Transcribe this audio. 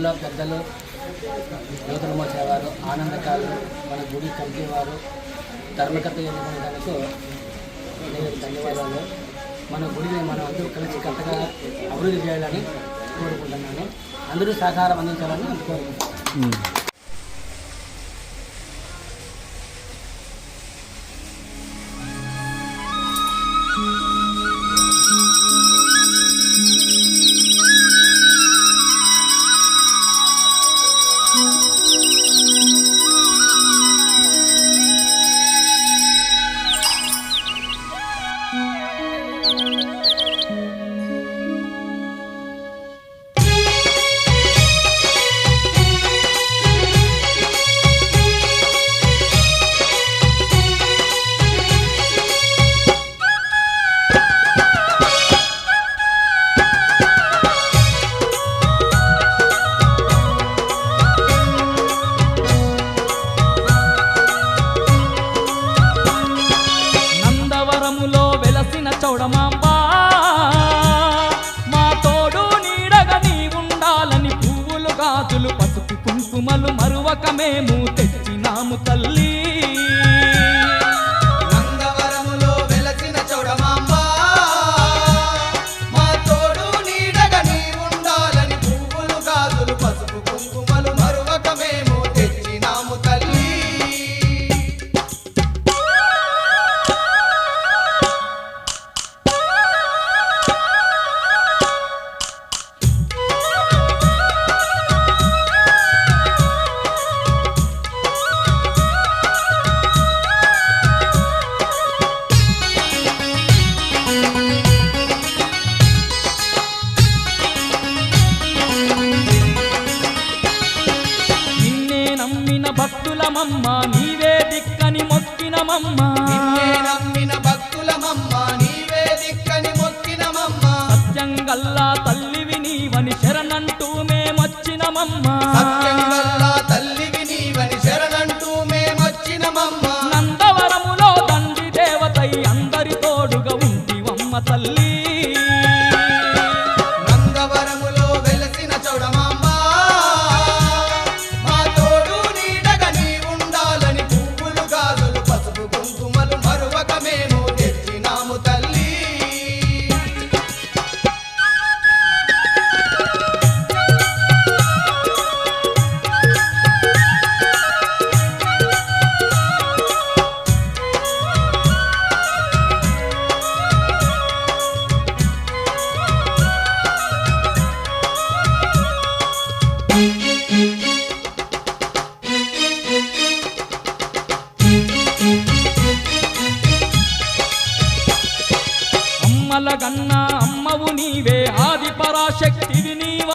గ్రామంలో పెద్దలు యువతలు మోసేవారు ఆనందకాలు మన గుడి కమిటీ ధర్మకత ధర్మకర్త నేను ధన్యవాదాలు. మన గుడిని మనం అందరూ కలిసి కట్టగా అభివృద్ధి చేయాలని కోరుకుంటున్నాను. అందరూ సహకారం అందించాలని కోరుకుంటున్నాను. వెలసిన మా తోడు నీడగా నీ ఉండాలని పువ్వులు గాజులు పసుపు కుంకుమలు మరువక మేము తెచ్చినాము తల్లి. భక్తులమమ్మ నీవే దిక్కని మొక్కినమమ్మ. నమ్మిన భక్తులమమ్మ నీవే దిక్కని మొక్కినమమ్మ. సత్యంగల్లా తల్లివి నీవని శరణంటూ మేమొచ్చినమమ్మ. సత్యంగల్లా అమ్మల అమ్మవు నీవే ఆది పరాశక్తివి నీవ.